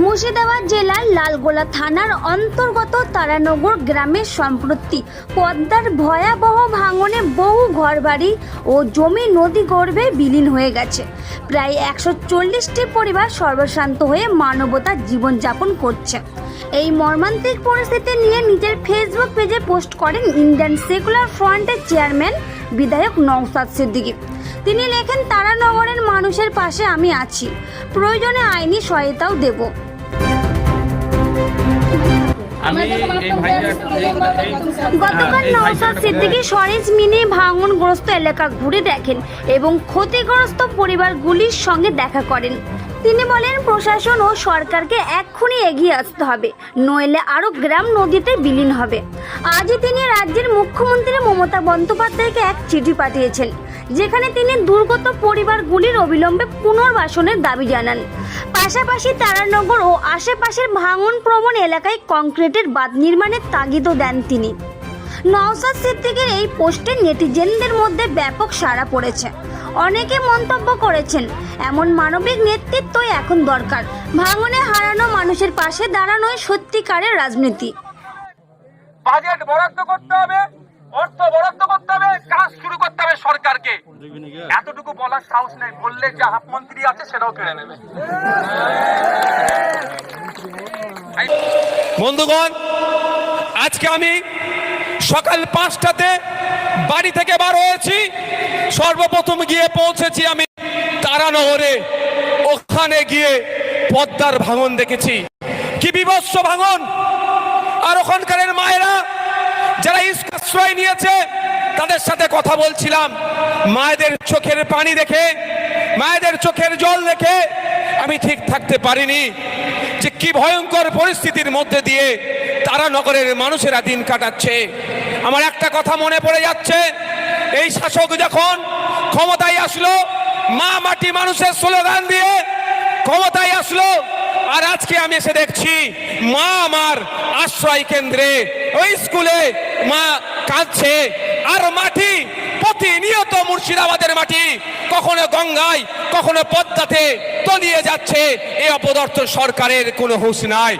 মুর্শিদাবাদ জেলার লালগোলা থানার অন্তর্গত তারানগর গ্রামের সম্প্রতি পদ্মার ভয়াবহ ভাঙনে বহু ঘরবাড়ি ও জমি নদী গর্ভে বিলীন হয়ে গেছে। প্রায় একশো চল্লিশটি পরিবার সর্বশান্ত হয়ে মানবতার জীবনযাপন করছে। এই মর্মান্তিক পরিস্থিতি নিয়ে নিজের ফেসবুক পেজে পোস্ট করেন ইন্ডিয়ান সেকুলার ফ্রন্টের চেয়ারম্যান বিধায়ক নওসাদ সিদ্দিকী। তিনি লেখেন তারানগরের মানুষের পাশে আমি আছি। প্রয়োজনে আইনি সহায়তাও দেব। আমি এই গতকাল এই নওসাদ সিদ্দিকী সরেজ মিনি ভাঙনগ্রস্ত এলাকা ঘুরে দেখেন এবং ক্ষতিগ্রস্ত পরিবারগুলির সঙ্গে দেখা করেন। তিনি বলেন প্রশাসন ও সরকারকে এক্ষুনি এগিয়ে আসতে হবে নইলে আরও গ্রাম নদীতে বিলীন হবে। আজই তিনি রাজ্যের মুখ্যমন্ত্রী মমতা বন্দ্যোপাধ্যায়কে এক চিঠি পাঠিয়েছেন। যেখানে তিনি দুর্গত পরিবারগুলির অবিলম্বে পুনর্বাসনের দাবি জানান। পাশাপাশি তারানগর ও আশেপাশের ভাঙন প্রবণ এলাকায় কংক্রিটের বাঁধ নির্মাণের তাগিদও দেন তিনি। নওসাদ সিদ্দিকের এই পোস্টে নেটিজেনদের মধ্যে ব্যাপক সাড়া পড়েছে। অনেকে মন্তব্য করেছেন, এমন মানবিক নেতৃত্বই এখন দরকার। ভাঙনে হারানো মানুষের পাশে দাঁড়ানোই সত্যিকারের রাজনীতি। বাজেট বরাদ্দ করতে হবে অর্থ বরাদ্দ করতে হবে কাজ শুরু করতে হবে সরকারকে এতটুকু বলার সাহস নেই, বললে যে হাফ মন্ত্রী আছে সেটাও কেড়ে নেবে। বন্ধুগণ, আজকে আমি সকাল পাঁচটাতে বাড়ি থেকে বার হয়েছি। সর্বপ্রথম গিয়ে পৌঁছেছি আমি তারানগরে। ওখানে গিয়ে পদ্মার ভাঙন দেখেছি। কি বিভৎস ভাঙন! আর ওখানকারের মায়েরা যারা আশ্রয় নিয়েছে তাদের সাথে কথা বলছিলাম। মায়েদের চোখের পানি দেখে, মায়েদের চোখের জল দেখে আমি ঠিক থাকতে পারিনি। যে কি ভয়ঙ্কর পরিস্থিতির মধ্যে দিয়ে তারা নগরের মানুষেরা দিন কাটাচ্ছে। আমার একটা কথা মনে পড়ে যাচ্ছে, এই শাসক যখন ক্ষমতায় আসলো, মা মাটি মানুষের স্লোগান দিয়ে ক্ষমতায় আসলো, আর আজকে আমি এসে দেখছি মা আমার আশ্রয় কেন্দ্রে, ওই স্কুলে মা কাঁদছে। আর মাটি, প্রতিনিয়ত মুর্শিদাবাদের মাটি কখনো গঙ্গায়, কখনো পদ্মাতে তলিয়ে যাচ্ছে। এ অপদার্থ সরকারের কোনো হুঁশ নাই।